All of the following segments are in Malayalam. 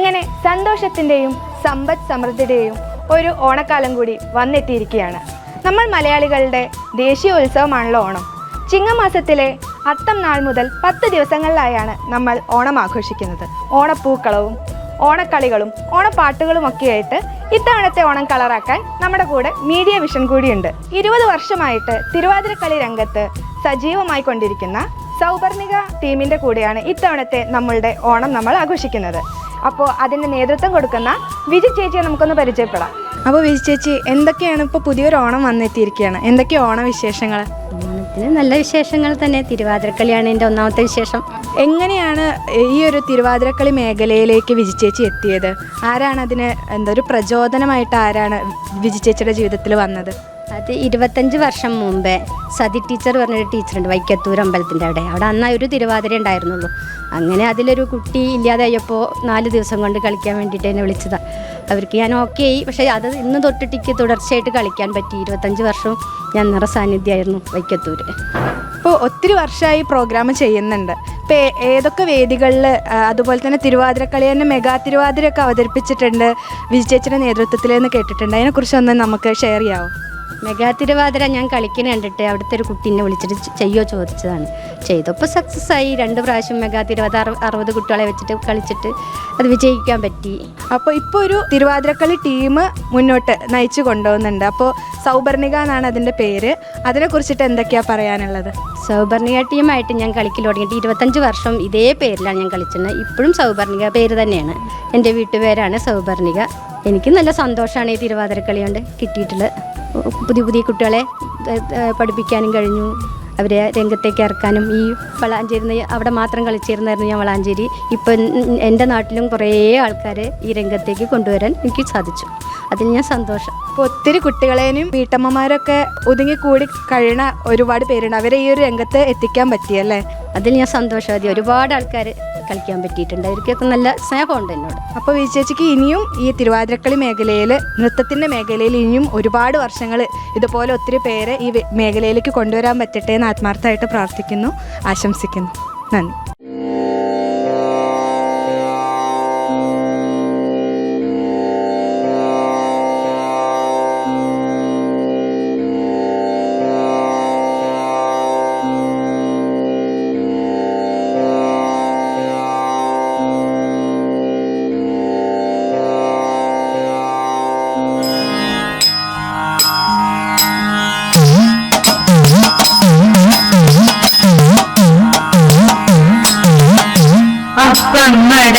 അങ്ങനെ സന്തോഷത്തിന്റെയും സമ്പദ് സമൃദ്ധിയുടെയും ഒരു ഓണക്കാലം കൂടി വന്നെത്തിയിരിക്കുകയാണ്. നമ്മൾ മലയാളികളുടെ ദേശീയ ഉത്സവമാണല്ലോ ഓണം. ചിങ്ങമാസത്തിലെ അത്തം നാൾ മുതൽ പത്ത് ദിവസങ്ങളിലായാണ് നമ്മൾ ഓണം ആഘോഷിക്കുന്നത്. ഓണപ്പൂക്കളവും ഓണക്കളികളും ഓണപ്പാട്ടുകളും ഒക്കെയായിട്ട് ഇത്തവണത്തെ ഓണം കളറാക്കാൻ നമ്മുടെ കൂടെ മീഡിയ വിഷൻ കൂടിയുണ്ട്. ഇരുപത് വർഷമായിട്ട് തിരുവാതിരക്കളി രംഗത്ത് സജീവമായി കൊണ്ടിരിക്കുന്ന സൗപർണിക ടീമിന്റെ കൂടെയാണ് ഇത്തവണത്തെ നമ്മളുടെ ഓണം നമ്മൾ ആഘോഷിക്കുന്നത്. അപ്പോൾ അതിന് നേതൃത്വം കൊടുക്കുന്ന വിജി ചേച്ചിയെ നമുക്കൊന്ന് പരിചയപ്പെടാം. അപ്പോൾ വിജി ചേച്ചി എന്തൊക്കെയാണ് ഇപ്പോൾ പുതിയൊരു ഓണം വന്നെത്തിയിരിക്കുകയാണ് എന്തൊക്കെയാണ് ഓണവിശേഷങ്ങൾ ഓണത്തിന് നല്ല വിശേഷങ്ങൾ തന്നെ. തിരുവാതിരക്കളിയാണ് എന്റെ ഒന്നാമത്തെ വിശേഷം. എങ്ങനെയാണ് ഈ ഒരു തിരുവാതിരക്കളി മേഖലയിലേക്ക് വിജി ചേച്ചി എത്തിയത്? ആരാണ് അതിന് എന്തൊരു ഒരു പ്രചോദനമായിട്ട് ആരാണ് വിജി ചേച്ചിയുടെ ജീവിതത്തിൽ വന്നത്? അത് ഇരുപത്തഞ്ച് വർഷം മുമ്പേ സതി ടീച്ചർ പറഞ്ഞൊരു ടീച്ചറുണ്ട് വൈക്കത്തൂർ അമ്പലത്തിന്റെ അവിടെ. അവിടെ അന്നാ ഒരു തിരുവാതിര ഉണ്ടായിരുന്നുള്ളൂ. അങ്ങനെ അതിലൊരു കുട്ടി ഇല്ലാതായപ്പോൾ നാല് ദിവസം കൊണ്ട് കളിക്കാൻ വേണ്ടിയിട്ട് എന്നെ വിളിച്ചതാണ് അവർക്ക് ഞാൻ ഓക്കെ ആയി. പക്ഷേ അത് ഇന്ന് തൊട്ടിട്ടേക്ക് തുടർച്ചയായിട്ട് കളിക്കാൻ പറ്റി. ഇരുപത്തഞ്ച് വർഷവും ഞാൻ നിറ സാന്നിധ്യമായിരുന്നു വൈക്കത്തൂർ ഇപ്പോൾ ഒത്തിരി വർഷമായി പ്രോഗ്രാം ചെയ്യുന്നുണ്ട്. ഇപ്പോൾ ഏതൊക്കെ വേദികളിൽ അതുപോലെ തന്നെ തിരുവാതിരക്കളി തന്നെ മെഗാ തിരുവാതിരയൊക്കെ അവതരിപ്പിച്ചിട്ടുണ്ട്. വിജി ചേച്ചിയുടെ നേതൃത്വത്തിൽ എന്ന് കേട്ടിട്ടുണ്ട്. അതിനെക്കുറിച്ചൊന്ന് നമുക്ക് ഷെയർ ചെയ്യാമോ മെഗാ തിരുവാതിര ഞാൻ കളിക്കണ കണ്ടിട്ട് അവിടുത്തെ ഒരു കുട്ടീനെ വിളിച്ചിട്ട് ചെയ്യോ ചോദിച്ചതാണ്. ചെയ്തപ്പോൾ സക്സസ് ആയി. രണ്ട് പ്രാവശ്യം മെഗാ തിരുവാതിര അറു- അറുപത് കുട്ടികളെ വെച്ചിട്ട് കളിച്ചിട്ട് അത് വിജയിക്കാൻ പറ്റി. അപ്പോൾ ഇപ്പോൾ ഒരു തിരുവാതിരക്കളി ടീം മുന്നോട്ട് നയിച്ചു കൊണ്ടുപോകുന്നുണ്ട്. അപ്പോൾ സൗപർണിക എന്നാണ് അതിന്റെ പേര്. അതിനെക്കുറിച്ചിട്ട് എന്തൊക്കെയാണ് പറയാനുള്ളത്? സൗപർണിക ടീമായിട്ട് ഞാൻ കളിക്കൽ തുടങ്ങിയിട്ട് ഇരുപത്തഞ്ച് വർഷം ഇതേ പേരിലാണ് ഞാൻ കളിച്ചിരുന്നത്. ഇപ്പോഴും സൗപർണിക പേര് തന്നെയാണ്. എന്റെ വീട്ടുപേരാണ് സൗപർണിക. എനിക്ക് നല്ല സന്തോഷമാണ് ഈ തിരുവാതിരക്കളി കൊണ്ട് കിട്ടിയിട്ടുള്ളത്. പുതിയ പുതിയ കുട്ടികളെ പഠിപ്പിക്കാനും കഴിഞ്ഞു. അവരെ രംഗത്തേക്ക് ഇറക്കാനും. ഈ വളാഞ്ചേരി അവിടെ മാത്രം കളിച്ചിരുന്നായിരുന്നു ഞാൻ വളാഞ്ചേരി. ഇപ്പം എന്റെ നാട്ടിലും കുറേ ആൾക്കാരെ ഈ രംഗത്തേക്ക് കൊണ്ടുവരാൻ എനിക്ക് സാധിച്ചു. അതിൽ ഞാൻ സന്തോഷം. ഇപ്പോൾ ഒത്തിരി കുട്ടികളെയും വീട്ടമ്മമാരൊക്കെ ഒതുങ്ങിക്കൂടി കഴിയണ ഒരുപാട് പേരുണ്ട്. അവരെ ഈ ഒരു രംഗത്ത് എത്തിക്കാൻ പറ്റിയല്ലേ? അതിൽ ഞാൻ സന്തോഷവതി. ഒരുപാട് ആൾക്കാർ കളിക്കാൻ പറ്റിയിട്ടുണ്ട്. അവർക്കൊക്കെ നല്ല സ്നേഹമുണ്ട് എന്നോട്. അപ്പോൾ വിജയിച്ചയ്ക്ക് ഇനിയും ഈ തിരുവാതിരക്കളി മേഖലയിൽ നൃത്തത്തിന്റെ മേഖലയിൽ ഇനിയും ഒരുപാട് വർഷങ്ങൾ ഇതുപോലെ ഒത്തിരി പേരെ ഈ വെ- മേഖലയിലേക്ക് കൊണ്ടുവരാൻ പറ്റട്ടെ എന്ന് ആത്മാർത്ഥമായിട്ട് പ്രാർത്ഥിക്കുന്നു. ആശംസിക്കുന്നു. നന്ദി. അപ്പമ്മട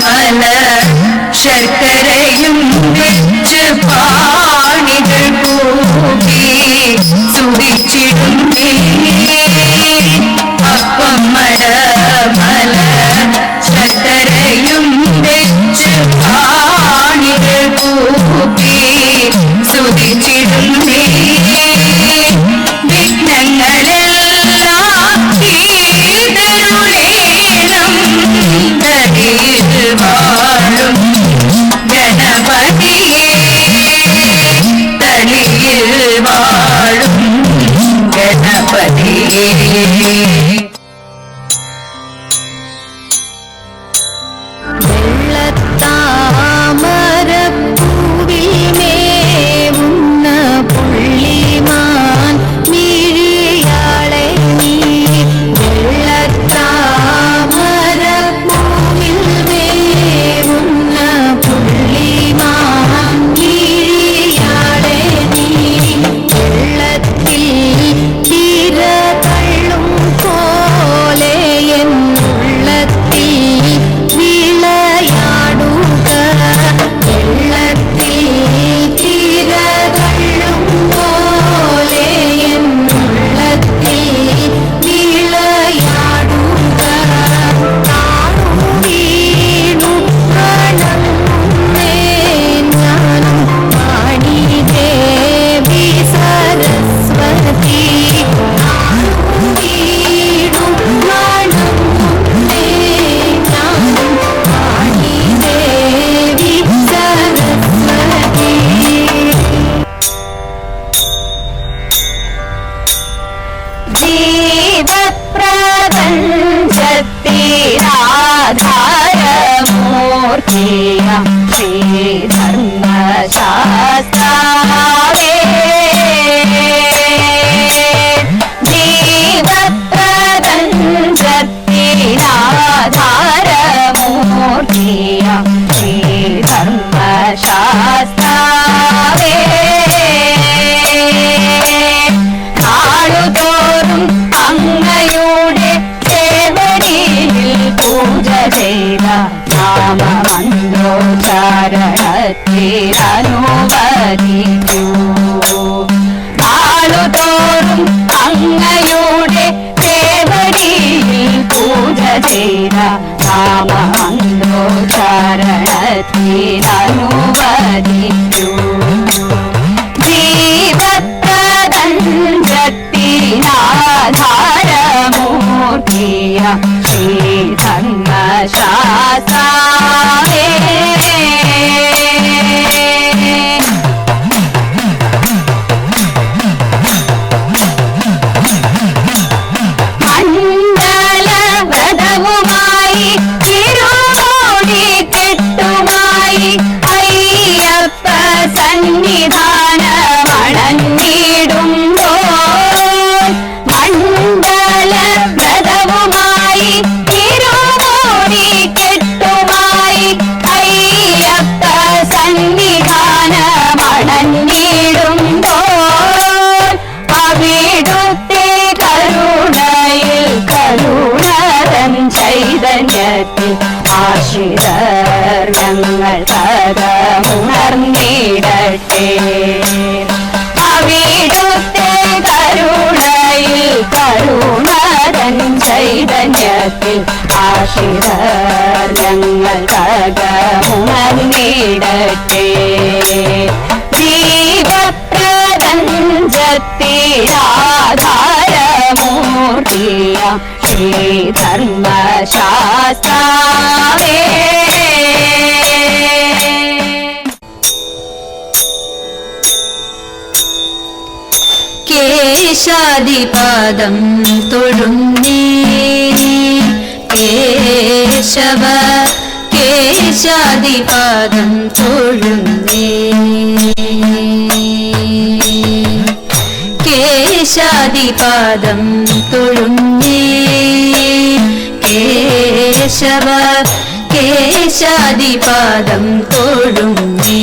മല ശർക്കരയും വെച്ച് പാണികൾ പോകി സുടിച്ചിടുന്നേ ीरा रामन्दोचरणीरनुवदिषु जीवत्तदञ्जत्तिनाधारमूर्तिय श्रीधर्मशासा 你的。ശക്തിരാധാരമൂർത്തിയ കേശാദിപാദം തൊടുന്നേ കേശവ കേശാദിപാദം തൊഴുന്നേ പാദം തൊഴുന്നേ കേശവ കേശാദിപാദം തൊഴുന്നേ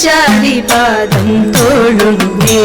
ശാരിപാദം തോഴുന്നേ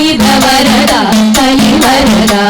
కలివరదా కలివరదా